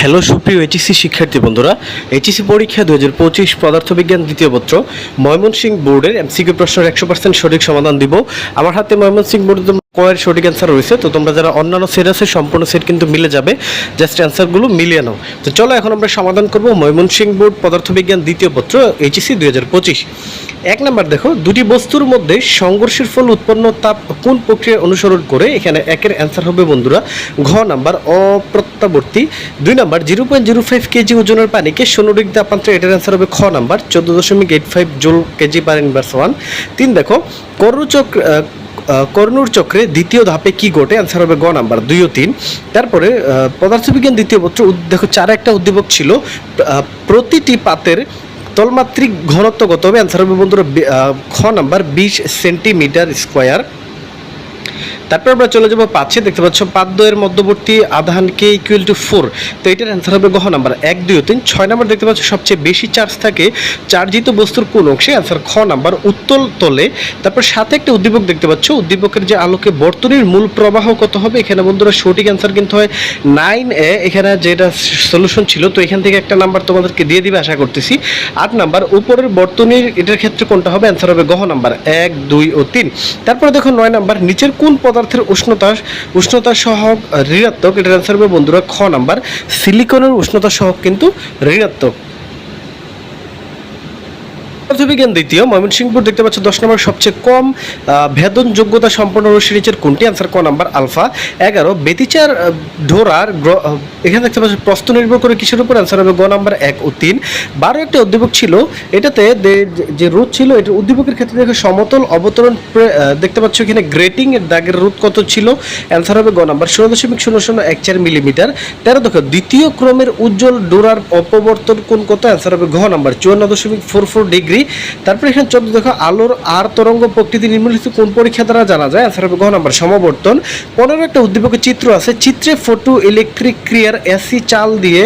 Hello সুপ্রিয় HSC শিক্ষার্থী বন্ধুরা, এইচএসসি পরীক্ষা দু হাজার পঁচিশ পদার্থবিজ্ঞান দ্বিতীয় পত্র, ময়মনসিংহ বোর্ডের এমসিকিউ প্রশ্নের একশো পার্সেন্ট সঠিক সমাধান দিব। আমার হাতে ময়মনসিংহ বোর্ডের কয়ের সঠিক অ্যান্সার রয়েছে। তো তোমরা যারা অন্যান্য সেট আছে, সম্পূর্ণ সেট কিন্তু মিলে যাবে। জাস্ট অ্যান্সারগুলো মিলিয়ে নাও। তো চলো এখন আমরা সমাধান করব ময়মনসিংহ বোর্ড পদার্থবিজ্ঞান দ্বিতীয় পত্র এইচএসসি দুই হাজার পঁচিশ। এক নাম্বার দেখো, দুটি বস্তুর মধ্যে সংঘর্ষের ফল উৎপন্ন তাপ কোন প্রক্রিয়া অনুসরণ করে? এখানে একের অ্যান্সার হবে বন্ধুরা, ঘ নাম্বার, অপ্রত্যাবর্তী। দুই number, zero point zero five K G ওজনের পানিকে শূন্য ডিগ্রি তাপমাত্রা এটার অ্যান্সার হবে খ নাম্বার, চোদ্দ দশমিক eight five joule K G per inverse one তিন দেখো, করুচক্র কর্ণুর চক্রে দ্বিতীয় ধাপে কি ঘটে? অ্যান্সার হবে গ নাম্বার, দুই ও তিন। তারপরে পদার্থবিজ্ঞান দ্বিতীয় পত্র দেখো, চার একটা উদ্দীপক ছিল প্রতিটি পাতের তলমাত্রিক ঘনত্ব কত হবে? অ্যান্সার হবে বন্ধুরা খ নাম্বার, বিশ সেন্টিমিটার স্কোয়ার। তারপর আমরা চলে যাব পাঁচে। দেখতে পাচ্ছ পাদ্যের মধ্যবর্তী আধান কে ইকুয়াল টু ফোর তো এটার অ্যান্সার হবে গহ নাম্বার এক, দুই তিন। ছয় নাম্বার দেখতে পাচ্ছ সবচেয়ে বেশি চার্জ থাকে চার্জিত বস্তুর কোন অংশে। অ্যান্সার খ নাম্বার উত্তল তলে। তারপর সাথে একটা উদ্দীপক দেখতে পাচ্ছ। উদ্দীপকের যে আলোকে বর্তনীর মূল প্রবাহ কত হবে? এখানে বন্ধুরা সঠিক অ্যান্সার কিন্তু হয় নাইন এ এখানে যেটা সলিউশন ছিল, তো এখান থেকে একটা নাম্বার তোমাদেরকে দিয়ে দিবে, আশা করতেছি। আট নাম্বার, উপরের বর্তনীর এটার ক্ষেত্রে কোনটা হবে? অ্যান্সার হবে গহ নাম্বার এক, দুই ও তিন। তারপরে দেখো নয় নাম্বার, নিচের কোন পদার্থের উষ্ণতা উষ্ণতা সহগ ঋণাত্মক এটার অ্যান্সার হবে বন্ধুরা, খ নাম্বার সিলিকনের উষ্ণতা সহগ কিন্তু ঋণাত্মক। পদার্থবিজ্ঞান দ্বিতীয়, ময়মনসিংহপুর দেখতে পাচ্ছ দশ নম্বর সবচেয়ে কম ভেদন যোগ্যতা সম্পন্ন রশ্মি নিচের কোনটি? আনসার ক নাম্বার আলফা। এগারো বেতিচার ঢোরার এখানে দেখতে পাচ্ছ প্রশ্ন নির্ভর করে কিসের উপর আনসার হবে? গ নাম্বার এক ও তিন। বারো, একটা উদ্দীপক ছিল। এটাতে যে রোধ ছিল এটা উদ্দীপকের ক্ষেত্রে দেখো সমতল অবতরণ দেখতে পাচ্ছ এখানে গ্রেটিং এর দাগের রোধ কত ছিল? অ্যান্সার হবে গ নাম্বার ষোলো দশমিক শূন্য শূন্য এক চার মিলিমিটার তেরো দেখো দ্বিতীয় ক্রমের উজ্জ্বল ডোরার অপবর্তন কোন কত? অ্যান্সার হবে ঘ নাম্বার চুয়ান্ন দশমিক ফোর ফোর ডিগ্রি তারপরে এখানে চোদ্দ দেখো আলোর আর তরঙ্গ প্রকৃতি নিম্নলিখিত কোন পরীক্ষা দ্বারা জানা যায়? অ্যান্সার হবে ঘ নাম্বার, সমবর্তন। পনেরো একটা উদ্দীপকের চিত্র আছে। চিত্রে ফটো ইলেকট্রিক ক্রিয়ার এসি চাল দিয়ে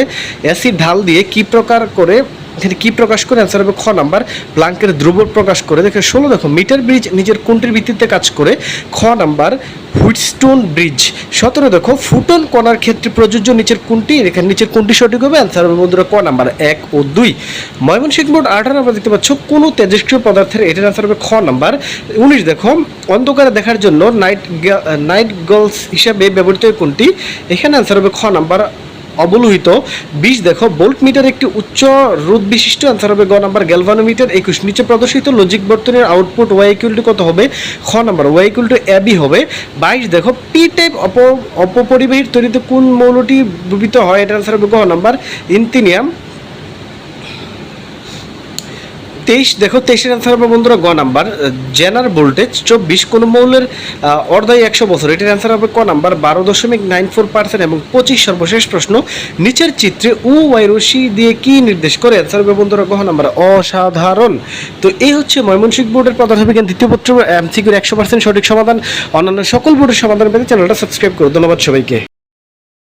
এসি ঢাল দিয়ে কি প্রকার করে এখানে কি প্রকাশ করে? অ্যান্সার হবে খ নাম্বার। প্লাঙ্কের ধ্রুব প্রকাশ করে। দেখে, ষোলো দেখো মিটার ব্রিজ নিজের কোনটির ভিত্তিতে কাজ করে? খ নাম্বার হুইটস্টোন ব্রিজ সতেরো দেখো, ফুটন কণার ক্ষেত্রে প্রযোজ্য নিচের কোনটি? এখানে নিচের কোনটি সঠিক হবে? অ্যান্সার হবে বন্ধুরা, ক নাম্বার, এক ও দুই। ময়মনসিংহ বোর্ড আঠারো নাম্বার দেখতে পাচ্ছ। কোনো তেজস্ক্রিয় পদার্থের এটার অ্যান্সার হবে খ নাম্বার। উনিশ দেখো, অন্ধকারে দেখার জন্য নাইট নাইট গার্লস হিসাবে ব্যবহৃত কোনটি? এখানে অ্যান্সার হবে খ নাম্বার অবলোহিত। বিশ, দেখো বোল্ট মিটার একটি উচ্চ রোধ বিশিষ্ট অ্যান্সার হবে গ নাম্বার গ্যালভানোমিটার একুশ, নিচে প্রদর্শিত লজিক বর্তনের আউটপুট ওয়াই কত হবে? খ number Y equal to A B হবে। বাইশ, দেখো পি টাইপ অপ, অপপরিবাহীর তৈরিতে কোন মৌলটি দ্রবীত হয়? এটা অ্যান্সার হবে গ নাম্বার ইনতিনিয়াম তেইশ, দেখো তেইশের অ্যান্সার হবে বন্ধুরা গ নাম্বার। জেনার ভোল্টেজ চব্বিশ, কোনো মৌলের অর্ধায় একশো বছর। এটার অ্যান্সার হবে ক নাম্বার, বারো দশমিক নাইন ফোর পার্সেন্ট এবং পঁচিশ সর্বশেষ প্রশ্ন, নিচের চিত্রে উ, ওয়াই, রশ্মি দিয়ে কি নির্দেশ করে? অ্যান্সার হবে বন্ধুরা গ নাম্বার, অসাধারণ। তো এই হচ্ছে ময়মনসিংহ বোর্ডের পদার্থবিজ্ঞান দ্বিতীয় পত্র এমসিকিউর একশো পার্সেন্ট সঠিক সমাধান। অন্যান্য সকল বোর্ডের সমাধান পেতে চ্যানেলটা সাবস্ক্রাইব করো। ধন্যবাদ সবাইকে।